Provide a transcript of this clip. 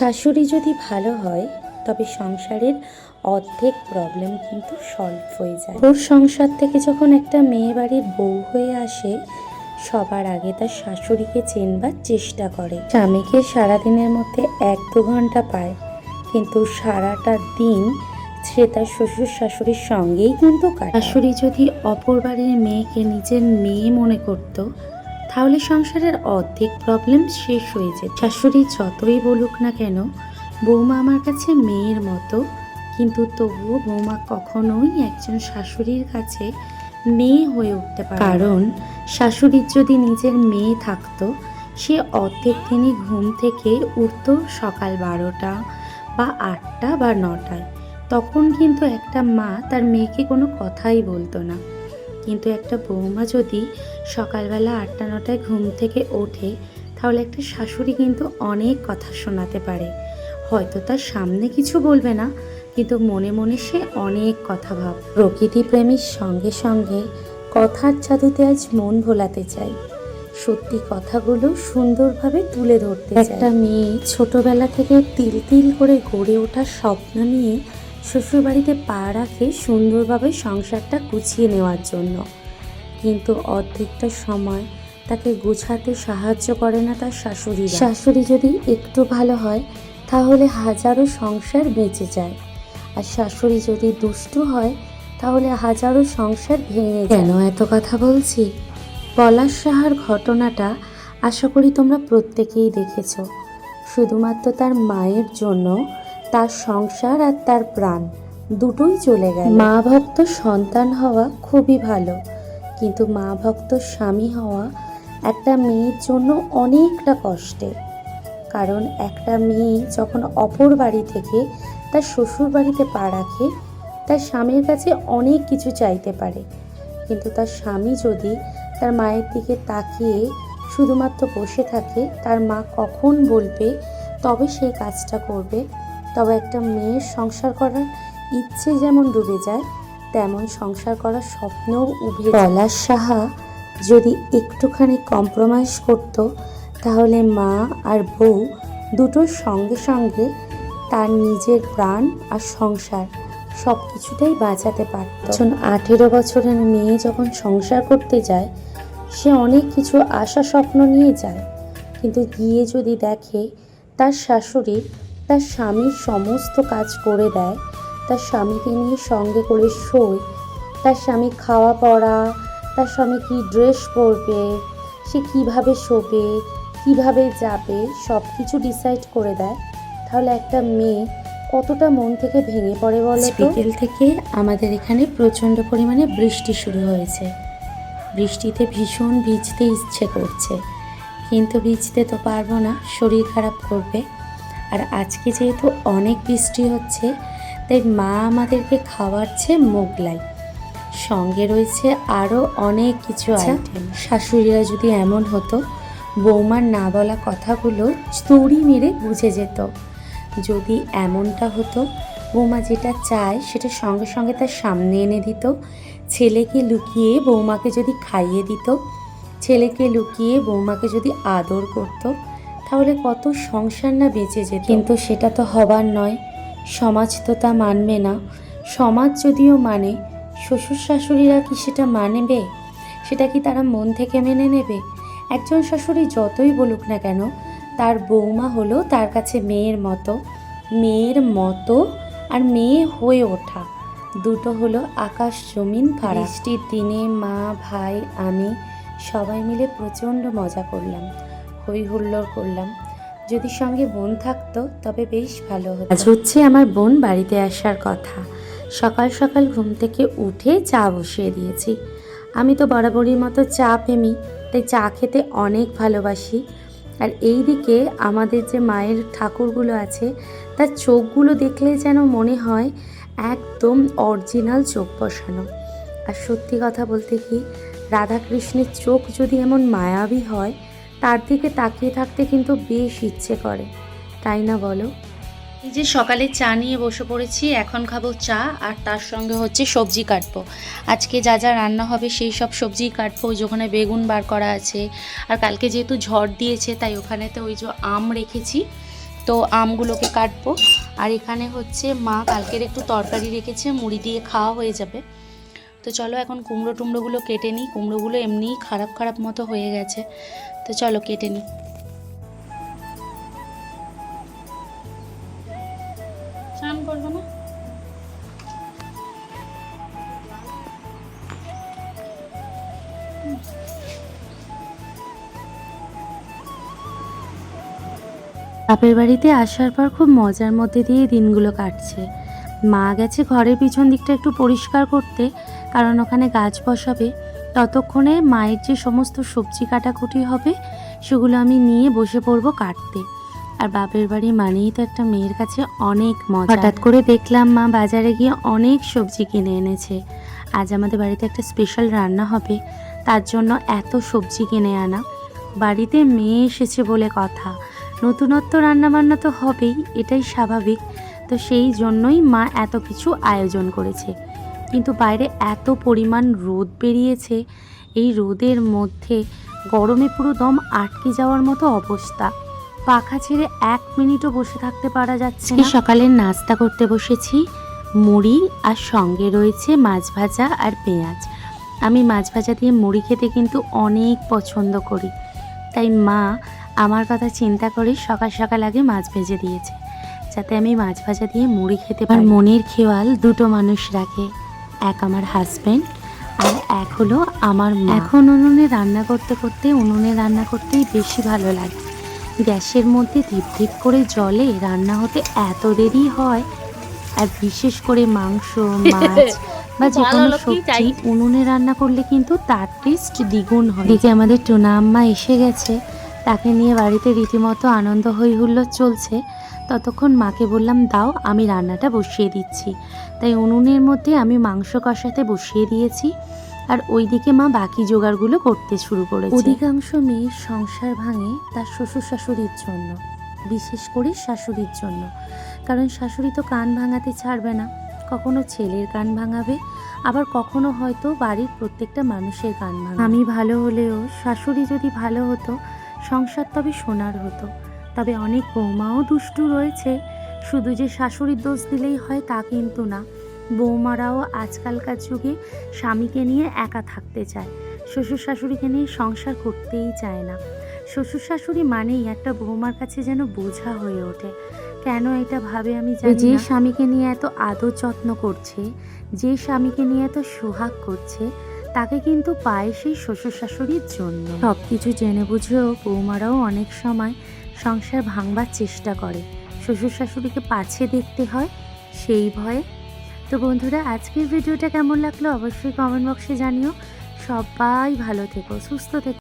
শাশুড়ি যদি ভালো হয়, তবে সংসারের অর্ধেক প্রবলেম কিন্তু সলভ হয়ে যায়। ওর সংসার থেকে যখন একটা মেয়ে বাড়ির বউ হয়ে আসে, সবার আগে তার শাশুড়িকে চেনবার চেষ্টা করে। স্বামীকে সারাদিনের মধ্যে এক দু ঘণ্টা পায়, কিন্তু সারাটা দিন সে তার শ্বশুর শাশুড়ির সঙ্গেই কিন্তু শাশুড়ি যদি অপর বাড়ির মেয়েকে নিজের মেয়ে মনে করত তাহলে সংসারের অর্ধেক প্রবলেম শেষ হয়ে যেত। শাশুড়ি যতই বলুক না কেন, বৌমা আমার কাছে মেয়ের মতো। কিন্তু তবুও বৌমা কখনোই একজন শাশুড়ির কাছে মেয়ে হয়ে উঠতে পারে কারণ শাশুড়ির যদি নিজের মেয়ে থাকতো, সে অর্ধেক দিনই ঘুম থেকে উঠতো সকাল বারোটা বা আটটা বা নটায়। তখন কিন্তু একটা মা তার মেয়েকে কোনো কথাই বলতো না। কিন্তু একটা বৌমা যদি সকালবেলা আটটা নটায় ঘুম থেকে ওঠে, তাহলে একটা শাশুড়ি কিন্তু অনেক কথা শোনাতে পারে। হয়তো তার সামনে কিছু বলবে না, কিন্তু মনে মনে সে অনেক কথা ভাব। প্রকৃতি প্রেমীর সঙ্গে সঙ্গে কথার জাদুতে আজ মন ভোলাতে চাই সত্যি কথাগুলো সুন্দরভাবে তুলে ধরতে একটা মেয়ে ছোটবেলা থেকে তিল তিল করে গড়ে ওঠার স্বপ্ন নিয়ে শ্বশুরবাড়িতে পা রাখে সুন্দরভাবে সংসারটা গুছিয়ে নেওয়ার জন্য। কিন্তু অর্ধেকটা সময় তাকে গুছাতে সাহায্য করে না তার শাশুড়ি শাশুড়ি যদি একটু ভালো হয় তাহলে হাজারো সংসার বেঁচে যায়। আর শাশুড়ি যদি দুষ্টু হয় তাহলে হাজারো সংসার ভেঙে যায়। কেন এত কথা বলছি? পলাশ সাহার ঘটনাটা আশা করি তোমরা প্রত্যেকেই দেখেছ। শুধুমাত্র তার মায়ের জন্য তার সংসার আর তার প্রাণ দুটোই চলে গেল। মা ভক্ত সন্তান হওয়া খুবই ভালো, কিন্তু মা ভক্ত স্বামী হওয়া একটা মেয়ের জন্য অনেকটা কষ্টে। কারণ একটা মেয়ে যখন অপর বাড়ি থেকে তার শ্বশুর বাড়িতে পা রাখে, তার স্বামীর কাছে অনেক কিছু চাইতে পারে। কিন্তু তার স্বামী যদি তার মায়ের দিকে তাকিয়ে শুধুমাত্র বসে থাকে, তার মা কখন বলবে, তবে সেই কাজটা করবে? তবে একটা মেয়ের সংসার করার ইচ্ছে যেমন ডুবে যায় তেমন সংসার করার স্বপ্নও উভে পলাশ সাহা যদি একটুখানি কম্প্রোমাইজ করত তাহলে মা আর বউ দুটোর সঙ্গে সঙ্গে তার নিজের প্রাণ আর সংসার সব কিছুটাই বাঁচাতে পারত। একজন আঠেরো বছরের মেয়ে যখন সংসার করতে যায় সে অনেক কিছু আশা স্বপ্ন নিয়ে যায় কিন্তু গিয়ে যদি দেখে তার শাশুড়ি তার স্বামীর সমস্ত কাজ করে দেয়। তার স্বামীকে নিয়ে সঙ্গে করে শোয়। তার স্বামী খাওয়া পড়া, তার স্বামী কী ড্রেস পরবে, সে কীভাবে শোবে, কীভাবে যাবে সব কিছু ডিসাইড করে দেয়। তাহলে একটা মেয়ে কতটা মন থেকে ভেঙে পড়ে বলো বিকেল থেকে আমাদের এখানে প্রচণ্ড পরিমাণে বৃষ্টি শুরু হয়েছে। বৃষ্টিতে ভীষণ ভিজতে ইচ্ছে করছে। কিন্তু ভিজতে তো পারব না, শরীর খারাপ করবে। আর আজকে যেহেতু অনেক বৃষ্টি হচ্ছে তাই মা আমাদেরকে খাওয়াচ্ছে মোগলাই। সঙ্গে রয়েছে আরও অনেক কিছু আইটেম শাশুড়িরা যদি এমন হতো বৌমার না বলা কথাগুলো তড়ি মেরে বুঝে যেত। যদি এমনটা হতো বৌমা যেটা চায় সেটা সঙ্গে সঙ্গে তার সামনে এনে দিত। ছেলেকে লুকিয়ে বৌমাকে যদি খাইয়ে দিত ছেলেকে লুকিয়ে বৌমাকে যদি আদর করত তাহলে কত সংসার না বেঁচে যেত? কিন্তু সেটা তো হবার নয়। সমাজ তো তা মানবে না। সমাজ যদিও মানে শ্বশুর শাশুড়িরা কি সেটা মানবে? সেটা কি তারা মন থেকে মেনে নেবে? একজন শাশুড়ি যতই বলুক না কেন তার বৌমা হলো তার কাছে মেয়ের মতো মেয়ের মতো আর মেয়ে হয়ে ওঠা। দুটো হলো আকাশ জমিন ফারাক বৃষ্টির দিনে মা ভাই আমি সবাই মিলে প্রচণ্ড মজা করলাম। হই হুল্লোড় করলাম। যদি সঙ্গে বোন থাকতো, তবে বেশ ভালো হতো। আজ হচ্ছে আমার বোন বাড়িতে আসার কথা। সকাল সকাল ঘুম থেকে উঠে চা বসিয়ে দিয়েছি। আমি তো বরাবরই মতো চা প্রেমী, তাই চা খেতে অনেক ভালোবাসি। আর এই দিকে আমাদের যে মায়ের ঠাকুরগুলো আছে, তার চোখগুলো দেখলে যেন মনে হয় একদম অরিজিনাল চোখ বসানো। আর সত্যি কথা বলতে কি, রাধাকৃষ্ণের চোখ যদি এমন মায়াবী হয় তার দিকে তাকিয়ে থাকতে কিন্তু বেশ ইচ্ছে করে। তাই না বলো? এই যে সকালে চা নিয়ে বসে পড়েছি, এখন খাব চা আর তার সঙ্গে হচ্ছে সবজি কাটবো। আজকে যা যা রান্না হবে সেই সব সবজি কাটবো, ওই যে ওখানে বেগুন বার করা আছে। আর কালকে যেহেতু ঝড় দিয়েছে, তাই ওখানেতে ওই যে আম রেখেছি। তো আমগুলোকে কাটবো। আর এখানে হচ্ছে মা কালকের একটু তরকারি রেখেছে, মুড়ি দিয়ে খাওয়া হয়ে যাবে। তো চলো এখন কুমড়ো টুমড়োগুলো কেটে নিই। কুমড়োগুলো এমনিই খারাপ খারাপ মতো হয়ে গেছে। তো চলো কেটে নিই। বাপের বাড়িতে আসার পর খুব মজার মধ্যে দিয়ে দিনগুলো কাটছে। মা গেছে ঘরের পিছন দিকটা একটু পরিষ্কার করতে। কারণ ওখানে গাছ বসাবে, ততক্ষণে মায়ের যে সমস্ত সবজি কাটাকুটি হবে, সেগুলো আমি নিয়ে বসে পড়ব কাটতে। আর বাপের বাড়ি মানেই তো একটা মেয়ের কাছে অনেক মজা। হঠাৎ করে দেখলাম মা বাজারে গিয়ে অনেক সবজি কিনে এনেছে। আজ আমাদের বাড়িতে একটা স্পেশাল রান্না হবে, তার জন্য এত সবজি কিনে আনা। বাড়িতে মেয়ে এসেছে বলে কথা। নতুনত্ব রান্নাবান্না তো হবেই, এটাই স্বাভাবিক। তো সেই জন্যই মা এত কিছু আয়োজন করেছে। কিন্তু বাইরে এত পরিমাণ রোদ বেরিয়েছে এই রোদের মধ্যে গরমে পুরো দম আটকে যাওয়ার মতো অবস্থা। পাখা ছেড়ে এক মিনিটও বসে থাকতে পারা যাচ্ছে না। সকালে নাস্তা করতে বসেছি মুড়ি আর সঙ্গে রয়েছে মাছ ভাজা আর পেঁয়াজ। আমি মাছ ভাজা দিয়ে মুড়ি খেতে কিন্তু অনেক পছন্দ করি। তাই মা আমার কথা চিন্তা করে সকাল সকাল আগে মাছ ভেজে দিয়েছে যাতে আমি মাছ ভাজা দিয়ে মুড়ি খেতে পারি। মনের খেয়াল দুটো মানুষ রাখে। এক আমার হাজব্যান্ড আর এক হলো আমার মা। এখন উনুনে রান্না করতে করতে উনুনে রান্না করতেই বেশি ভালো লাগে। গ্যাসের মধ্যে ধিপ ধিপ করে জলে রান্না হতে এত দেরি হয়। আর বিশেষ করে মাংস মাছ বা যে কোনো সবজি উনুনে রান্না করলে কিন্তু তার টেস্ট দ্বিগুণ হয়। দিকে আমাদের টুনা আম্মা এসে গেছে। তাকে নিয়ে বাড়িতে রীতিমতো আনন্দ হই হুল্লোড় চলছে। ততক্ষণ মাকে বললাম দাও আমি রান্নাটা বসিয়ে দিচ্ছি। তাই উনুনের মধ্যে আমি মাংস কষাতে বসিয়ে দিয়েছি আর ওইদিকে মা বাকি জোগাড়গুলো করতে শুরু করেছে। অধিকাংশ মেয়ের সংসার ভাঙে তার শ্বশুর শাশুড়ির জন্য বিশেষ করে শাশুড়ির জন্য। কারণ শাশুড়ি তো কান ভাঙাতে ছাড়বে না কখনো ছেলের কান ভাঙাবে আবার কখনো হয়তো বাড়ির প্রত্যেকটা মানুষের কান ভাঙাবে। আমি ভালো হলেও শাশুড়ি যদি ভালো হতো সংসার তবে সোনার হতো। তবে অনেক বৌমাও দুষ্টু রয়েছে। শুধু যে শাশুড়ির দোষ দিলেই হয় তা কিন্তু না। বৌমারাও আজকালকার যুগে স্বামীকে নিয়ে একা থাকতে চায়। শ্বশুর শাশুড়িকে নিয়ে সংসার করতেই চায় না। শ্বশুর শাশুড়ি মানেই একটা বৌমার কাছে যেন বোঝা হয়ে ওঠে। কেন এটা ভাবে আমি জানি যে স্বামীকে নিয়ে এত আদর যত্ন করছে যে স্বামীকে নিয়ে এত সোহাগ করছে তাকে কিন্তু পায় সেই শ্বশুর শাশুড়ির জন্য। সব কিছু জেনে বুঝেও বৌমারাও অনেক সময় সংসার ভাঙবার চেষ্টা করে। শ্বশুর শাশুড়িকে পাছে দেখতে হয় সেই ভয়ে। তো বন্ধুরা, আজকের ভিডিওটা কেমন লাগল অবশ্যই কমেন্ট বক্সে জানিও। সবাই ভালো থেকো, সুস্থ থেকো।